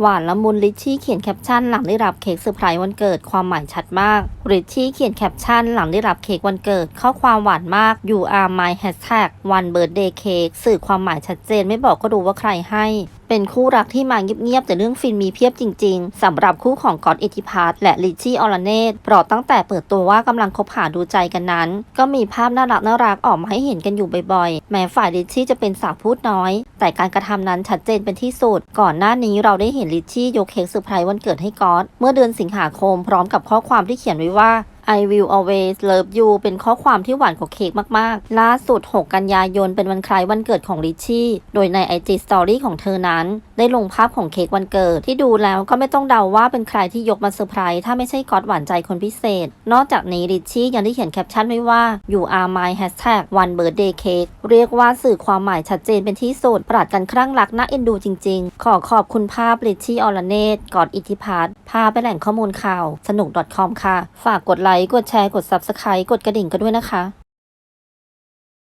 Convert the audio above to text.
หวานละมุนลิชชี่เขียนแคปชั่นหลังได้รับเค้กเซอร์ไพรส์วันเกิดความหมายชัดมากลิชชี่เขียนแคปชั่นหลังได้รับเค้กวันเกิด ข้อความหวานมาก you are my hashtag one birthday cake สื่อความหมายชัดเจนไม่บอกก็ดูว่าใครให้ เป็นคู่รักที่มาเงียบๆแต่เรื่องฟินมีเพียบจริง ๆสำหรับคู่ของก๊อตเอธิพาร์และลิชชี่ออลเนตเพราะตั้งแต่เปิดตัวว่ากำลังคบหาดูใจกันนั้น ก็มีภาพน่ารักน่ารักออกมาให้เห็นกันอยู่บ่อยๆ แม้ฝ่ายลิชชี่จะเป็นสาวพูดน้อย แต่การกระทำนั้นชัดเจนเป็นที่สุด ก่อนหน้านี้เราได้เห็นลิชชี่ยกเค้กเซอร์ไพรส์วันเกิดให้ก๊อตเมื่อเดือนสิงหาคมพร้อมกับข้อความที่เขียนไว้ว่า I will always love you เป็นข้อความที่หวานกว่าเค้กมาก ๆ ล่าสุด 6 กันยายน เป็นวันคล้ายวันเกิดของลิชชี่ โดยใน IG Story ของเธอนั้น ได้ลงภาพของเค้กวันเกิด ที่ดูแล้วก็ไม่ต้องเดาว่าเป็นใครที่ยกมาเซอร์ไพรส์ถ้าไม่ใช่ก๊อตหวานใจคนพิเศษ นอกจากนี้ลิชชี่ยังได้เขียนแคปชั่นไว้ว่า you are my hashtag one birthday cake เรียกว่าสื่อความหมายชัดเจนเป็นที่สุดปรัดกันครั่งรักน่าเอ็นดูจริง ๆ ขอขอบคุณภาพลิชชี่ออลเนตกอดอิทธิพัฒน์พาไปแหล่งข้อมูลข่าวสนุก .com ค่ะ ฝากกดไลค์กดแชร์กด Subscribe กดกระดิ่งกันด้วยนะคะ